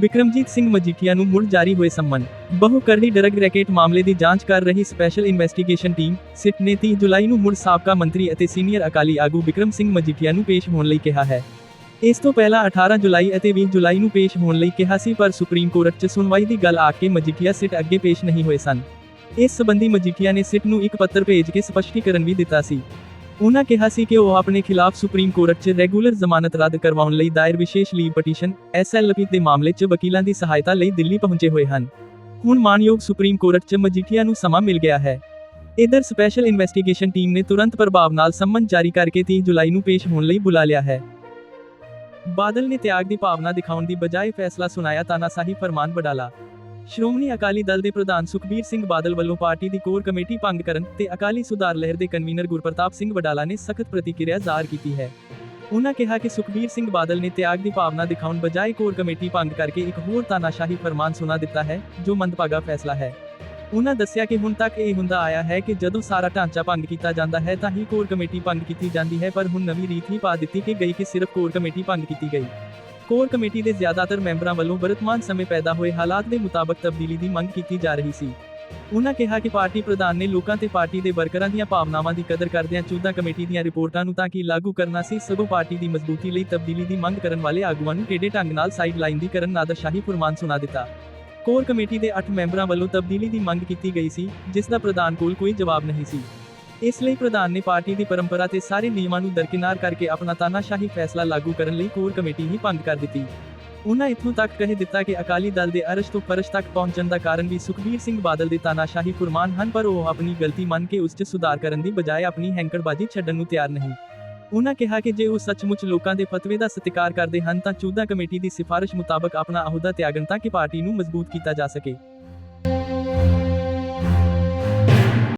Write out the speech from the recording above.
ਵਿਕਰਮਜੀਤ ਸਿੰਘ ਮਜੀਠੀਆ ਨੂੰ ਮੁੜ ਜਾਰੀ ਹੋਏ ਸੰਮਨ ਬਹੁ ਕਰੜੀ ਡਰਗ ਰੈਕੇਟ ਮਾਮਲੇ ਦੀ ਜਾਂਚ ਕਰ ਰਹੀ ਸਪੈਸ਼ਲ ਇਨਵੈਸਟੀਗੇਸ਼ਨ ਟੀਮ ਸਿਟ ਨੇ 30 ਜੁਲਾਈ ਨੂੰ ਮੁੜ ਸਾਬਕਾ ਮੰਤਰੀ ਅਤੇ ਸੀਨੀਅਰ ਅਕਾਲੀ ਆਗੂ ਵਿਕਰਮ ਸਿੰਘ ਮਜੀਠੀਆ ਨੂੰ ਪੇਸ਼ ਹੋਣ ਲਈ ਕਿਹਾ ਹੈ। ਇਸ ਤੋਂ ਪਹਿਲਾਂ 18 ਜੁਲਾਈ ਅਤੇ 20 ਜੁਲਾਈ ਨੂੰ ਪੇਸ਼ ਹੋਣ ਲਈ ਕਿਹਾ ਸੀ, ਪਰ ਸੁਪਰੀਮ ਕੋਰਟ 'ਚ ਸੁਣਵਾਈ ਦੀ ਗੱਲ ਆ ਕੇ ਮਜੀਠੀਆ ਸਿਟ ਅੱਗੇ ਪੇਸ਼ ਨਹੀਂ ਹੋਏ ਸਨ। ਇਸ ਸਬੰਧੀ ਮਜੀਠੀਆ ਨੇ ਸਿਟ ਨੂੰ ਇੱਕ ਪੱਤਰ ਭੇਜ ਕੇ ਸਪਸ਼ਟੀਕਰਨ ਵੀ ਦਿੱਤਾ ਸੀ। ਉਹਨਾਂ ਕਿਹਾ ਸੀ ਕਿ ਉਹ ਆਪਣੇ ਖਿਲਾਫ ਸੁਪਰੀਮ ਕੋਰਟ 'ਚ ਰੈਗੂਲਰ ਜ਼ਮਾਨਤ ਰੱਦ ਕਰਵਾਉਣ ਲਈ ਦਾਇਰ ਵਿਸ਼ੇਸ਼ ਲੀਵ ਪਟੀਸ਼ਨ ਐਸਐਲਪੀ ਦੇ ਮਾਮਲੇ 'ਚ ਵਕੀਲਾਂ ਦੀ ਸਹਾਇਤਾ ਲਈ ਦਿੱਲੀ ਪਹੁੰਚੇ ਹੋਏ ਹਨ। ਹੁਣ ਮਾਨਯੋਗ ਸੁਪਰੀਮ ਕੋਰਟ 'ਚ ਮਜੀਠੀਆ ਨੂੰ ਸਮਾਂ ਮਿਲ ਗਿਆ ਹੈ। ਇਧਰ ਸਪੈਸ਼ਲ ਇਨਵੈਸਟੀਗੇਸ਼ਨ ਟੀਮ ਨੇ ਤੁਰੰਤ ਪ੍ਰਭਾਵ ਨਾਲ ਸੰਮਨ ਜਾਰੀ ਕਰਕੇ 30 ਜੁਲਾਈ ਨੂੰ ਪੇਸ਼ ਹੋਣ ਲਈ ਬੁਲਾ ਲਿਆ ਹੈ। ਬਾਦਲ ਨੇ ਤਿਆਗ ਦੀ ਭਾਵਨਾ ਦਿਖਾਉਣ ਦੀ ਬਜਾਏ ਫੈਸਲਾ ਸੁਣਾਇਆ ਤਾਨਾਸ਼ਾਹੀ ਫਰਮਾਨ ਬਡਾਲਾ। ਸ਼੍ਰੋਮਣੀ ਅਕਾਲੀ ਦਲ ਦੇ ਪ੍ਰਧਾਨ ਸੁਖਬੀਰ ਸਿੰਘ ਬਾਦਲ ਵੱਲੋਂ ਪਾਰਟੀ ਦੀ ਕੋਰ ਕਮੇਟੀ ਭੰਗ ਕਰਨ ਤੇ ਅਕਾਲੀ ਸੁਧਾਰ ਲਹਿਰ ਦੇ ਕਨਵੀਨਰ ਗੁਰਪ੍ਰਤਾਪ ਸਿੰਘ ਵਡਾਲਾ ਨੇ ਸਖਤ ਪ੍ਰਤੀਕਿਰਿਆ ਜ਼ਾਹਰ ਕੀਤੀ ਹੈ। ਉਹਨਾਂ ਕਿਹਾ ਕਿ ਸੁਖਬੀਰ ਸਿੰਘ ਬਾਦਲ ਨੇ ਤਿਆਗ ਦੀ ਭਾਵਨਾ ਦਿਖਾਉਣ ਬਜਾਏ ਕੋਰ ਕਮੇਟੀ ਭੰਗ ਕਰਕੇ ਇੱਕ ਹੋਰ ਤਾਨਾਸ਼ਾਹੀ ਫਰਮਾਨ ਸੁਣਾ ਦਿੱਤਾ ਹੈ, ਜੋ ਮੰਦਭਾਗਾ ਫੈਸਲਾ ਹੈ। ਉਹਨਾਂ ਦੱਸਿਆ ਕਿ ਹੁਣ ਤੱਕ ਇਹ ਹੁੰਦਾ ਆਇਆ ਹੈ ਕਿ ਜਦੋਂ ਸਾਰਾ ਢਾਂਚਾ ਭੰਗ ਕੀਤਾ ਜਾਂਦਾ ਹੈ ਤਾਂ ਹੀ ਕੋਰ ਕਮੇਟੀ ਭੰਗ ਕੀਤੀ ਜਾਂਦੀ ਹੈ, ਪਰ ਹੁਣ ਨਵੀਂ ਰੀਤ ਹੀ ਪਾ ਦਿੱਤੀ ਕਿ ਗਈ ਕਿ ਸਿਰਫ ਕੋਰ ਕਮੇਟੀ ਭੰਗ ਕੀਤੀ ਗਈ। ਕੋਰ ਕਮੇਟੀ ਦੇ ਜ਼ਿਆਦਾਤਰ ਮੈਂਬਰਾਂ ਵੱਲੋਂ ਵਰਤਮਾਨ ਸਮੇਂ ਪੈਦਾ ਹੋਏ ਹਾਲਾਤ ਦੇ ਮੁਤਾਬਕ ਤਬਦੀਲੀ ਦੀ ਮੰਗ ਕੀਤੀ ਜਾ ਰਹੀ ਸੀ। ਉਹਨਾਂ ਕਿਹਾ ਕਿ ਪਾਰਟੀ ਪ੍ਰਧਾਨ ਨੇ ਲੋਕਾਂ ਤੇ ਪਾਰਟੀ ਦੇ ਵਰਕਰਾਂ ਦੀਆਂ ਭਾਵਨਾਵਾਂ ਦੀ ਕਦਰ ਕਰਦਿਆਂ ਚੌਦਾਂ ਕਮੇਟੀ ਦੀਆਂ ਰਿਪੋਰਟਾਂ ਨੂੰ ਤਾਂ ਕਿ ਲਾਗੂ ਕਰਨਾ ਸੀ, ਸਗੋਂ ਪਾਰਟੀ ਦੀ ਮਜ਼ਬੂਤੀ ਲਈ ਤਬਦੀਲੀ ਦੀ ਮੰਗ ਕਰਨ ਵਾਲੇ ਆਗੂਆਂ ਨੂੰ ਟੇਢੇ ਢੰਗ ਨਾਲ ਸਾਈਡ ਲਾਈਨ ਦੀ ਕਰਨ ਨਾਦਰਸ਼ਾਹੀ ਫੁਰਮਾਨ ਸੁਣਾ ਦਿੱਤਾ। ਕੋਰ ਕਮੇਟੀ ਦੇ 8 ਮੈਂਬਰਾਂ ਵੱਲੋਂ ਤਬਦੀਲੀ ਦੀ ਮੰਗ ਕੀਤੀ ਗਈ ਸੀ, ਜਿਸ ਦਾ ਪ੍ਰਧਾਨ ਕੋਲ ਕੋਈ ਜਵਾਬ ਨਹੀਂ ਸੀ। ਇਸ ਲਈ ਪ੍ਰਧਾਨ ਨੇ ਪਾਰਟੀ ਦੀ ਪਰੰਪਰਾ ਤੇ ਸਾਰੇ ਨਿਯਮਾਂ ਨੂੰ ਦਰਕਿਨਾਰ ਕਰਕੇ ਆਪਣਾ ਤਾਨਾਸ਼ਾਹੀ ਫੈਸਲਾ ਲਾਗੂ ਕਰਨ ਲਈ ਕੋਰ ਕਮੇਟੀ ਹੀ ਭੰਗ ਕਰ ਦਿੱਤੀ। ਉਹਨਾਂ ਇਥੋਂ ਤੱਕ ਕਹਿ ਦਿੱਤਾ ਕਿ ਅਕਾਲੀ ਦਲ ਦੇ ਅਰਸ਼ ਤੋਂ ਪਰਸ਼ ਤੱਕ ਪਹੁੰਚਣ ਦਾ ਕਾਰਨ ਵੀ ਸੁਖਬੀਰ ਸਿੰਘ ਬਾਦਲ ਦੇ ਤਾਨਾਸ਼ਾਹੀ ਫੁਰਮਾਨ ਹਨ, ਪਰ ਉਹ ਆਪਣੀ ਗਲਤੀ ਮੰਨ ਕੇ ਉਸ 'ਚ ਸੁਧਾਰ ਕਰਨ ਦੀ ਬਜਾਏ ਆਪਣੀ ਹੈਂਕੜਬਾਜ਼ੀ ਛੱਡਣ ਨੂੰ ਤਿਆਰ ਨਹੀਂ। ਉਹਨਾਂ ਕਿਹਾ ਕਿ ਜੇ ਉਹ ਸੱਚਮੁੱਚ ਲੋਕਾਂ ਦੇ ਫਤਵੇ ਦਾ ਸਤਿਕਾਰ ਕਰਦੇ ਹਨ, ਤਾਂ ਚੌਦਾਂ ਕਮੇਟੀ ਦੀ ਸਿਫਾਰਿਸ਼ ਮੁਤਾਬਕ ਆਪਣਾ ਅਹੁਦਾ ਤਿਆਗਣ ਤਾਂ ਕਿ ਪਾਰਟੀ ਨੂੰ ਮਜ਼ਬੂਤ ਕੀਤਾ ਜਾ ਸਕੇ।